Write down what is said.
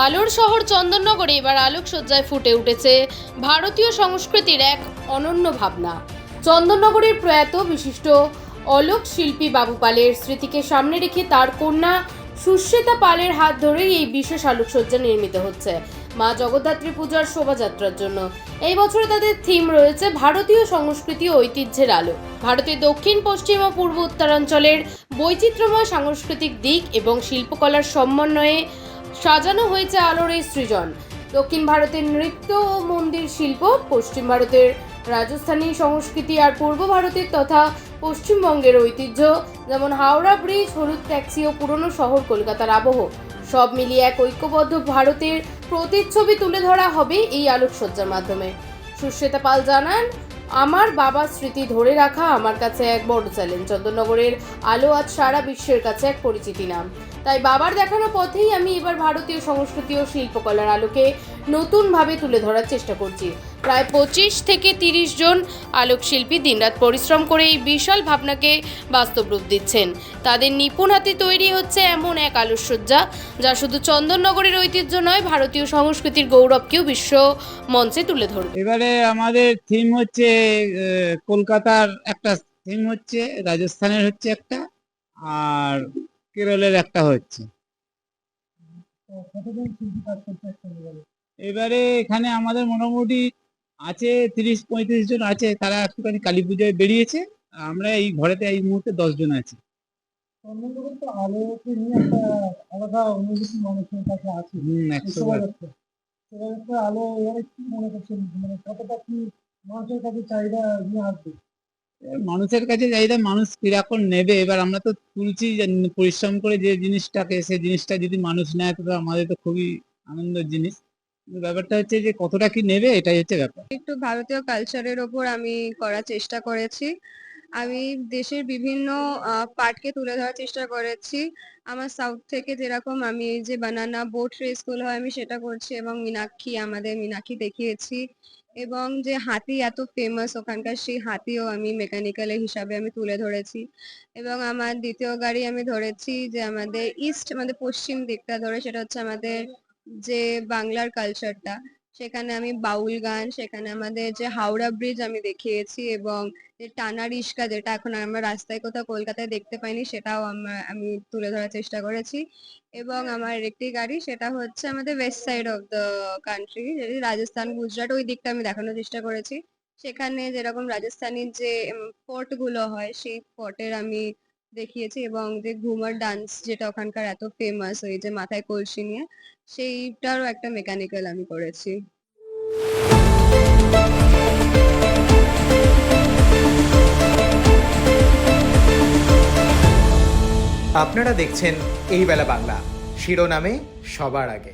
আলোর শহর চন্দননগরে এবার আলোকসজ্জায় ফুটে উঠেছে ভারতীয় সংস্কৃতির এক অনন্য ভাবনা। চন্দননগরের প্রয়াত বিশিষ্ট অলোক শিল্পী বাবু পালের স্মৃতিকে সামনে রেখে তার কন্যা সুশ্বেতা পালের হাত ধরেই এই বিশেষ আলোকসজ্জা নির্মিত হচ্ছে। মা জগদ্ধাত্রী পূজার শোভাযাত্রার জন্য। এই বছরে তাদের থিম রয়েছে ভারতীয় সংস্কৃতি ও ঐতিহ্যের আলো। ভারতের দক্ষিণ, পশ্চিম ও পূর্ব উত্তরাঞ্চলের বৈচিত্র্যময় সাংস্কৃতিক দিক এবং শিল্পকলার সমন্বয়ে সাজানো হয়েছে আলোর এই সৃজন। দক্ষিণ ভারতের নৃত্য ও মন্দির শিল্প, পশ্চিম ভারতের রাজস্থানী সংস্কৃতি আর পূর্ব ভারতের তথা পশ্চিমবঙ্গের ঐতিহ্য, যেমন হাওড়া ব্রিজ, হলুদ ট্যাক্সি ও পুরনো শহর কলকাতার আবহ। সব মিলিয়ে এক ঐক্যবদ্ধ ভারতের প্রতিচ্ছবি তুলে ধরা হবে এই আলোকসজ্জার মাধ্যমে। সুশ্বেতা পাল জানান আমার বাবার স্মৃতি ধরে রাখা আমার কাছে এক বড় চ্যালেঞ্জ চন্দননগরের আলো আজ সারা বিশ্বের কাছে এক পরিচিতি নাম। তাই বাবার দেখানো পথেই আমি এবার ভারতীয় সংস্কৃতি ও শিল্পকলার আলোকে নতুনভাবে তুলে ধরার চেষ্টা করছি। প্রায় পঁচিশ থেকে তিরিশ জন আলোকশিল্পী দিনরাত পরিশ্রম করে এই বিশাল ভাবনাকে বাস্তব রূপ দিচ্ছেন। তাদের নিপুণ হাতে তৈরি হচ্ছে এমন এক আলোকসজ্জা, যা শুধু চন্দননগরের ঐতিহ্য নয়, ভারতীয় সংস্কৃতির গৌরবকেও বিশ্ব মঞ্চে তুলে ধরবে। এবারে আমাদের থিম হচ্ছে কলকাতার একটা থিম হচ্ছে, রাজস্থানের হচ্ছে একটা, আর কেরলের একটা হচ্ছে। এবারে এখানে আমাদের মোটামুটি আছে তিরিশ পঁয়ত্রিশ জন আছে তারা একটুখানি কালী পুজোয় বেরিয়েছে। আমরা এই ঘরেতে এই মুহূর্তে দশ জন আছি। মানুষের কাছে মনে মানে মানুষের কাছে চাহিদা মানুষের কাছে চাহিদা মানুষ কীরকম নেবে? এবার আমরা তো তুলছি যে পরিশ্রম করে যে জিনিসটাকে সে জিনিসটা যদি মানুষ নেয় তো আমাদের তো খুবই আনন্দের জিনিস। ব্যাপারটা হচ্ছে যে কতটা কি নেবে, এটাই হচ্ছে ব্যাপার। একটু ভারতীয় কালচারের ওপর আমি করার চেষ্টা করেছি। আমি দেশের বিভিন্ন পার্টকে তুলে ধরার চেষ্টা করেছি। আমার সাউথ থেকে যেরকম আমি যে বানানা বোট রেসগুলো হয়, আমি সেটা করছি এবং মীনাক্ষী, আমাদের মীনাক্ষী দেখিয়েছি। এবং যে হাতি এত ফেমাস ওখানকার সেই হাতিও আমি মেকানিক্যাল হিসাবে আমি তুলে ধরেছি। এবং আমার দ্বিতীয় গাড়ি আমি ধরেছি যে আমাদের ইস্ট আমাদের পশ্চিম দিকটা ধরে, সেটা হচ্ছে আমাদের যে বাংলার কালচারটা সেখানে আমি বাউল গান, সেখানে আমাদের যে হাওড়া ব্রিজ আমি দেখিয়েছি এবং যে টানা রিস্কা যেটা এখন আমরা রাস্তায় কোথাও কলকাতায় দেখতে পাইনি, সেটাও আমরা, আমি তুলে ধরার চেষ্টা করেছি। এবং আমার একটি গাড়ি, সেটা হচ্ছে আমাদের west side of the country যেটি রাজস্থান, গুজরাট, ওই দিকটা আমি দেখানোর চেষ্টা করেছি। সেখানে যেরকম রাজস্থানের যে ফোর্টগুলো হয়, সেই ফোর্টের আমি দেখিয়েছি এবং যে ঘুমার ডান্স যেটা ওখানকার এত ফেমাস ওই যে মাথায় কলসি নিয়ে, সেইটারও একটা মেকানিক্যাল আমি করেছি। আপনারা দেখছেন এই বেলা বাংলা। শিরোনামে সবার আগে।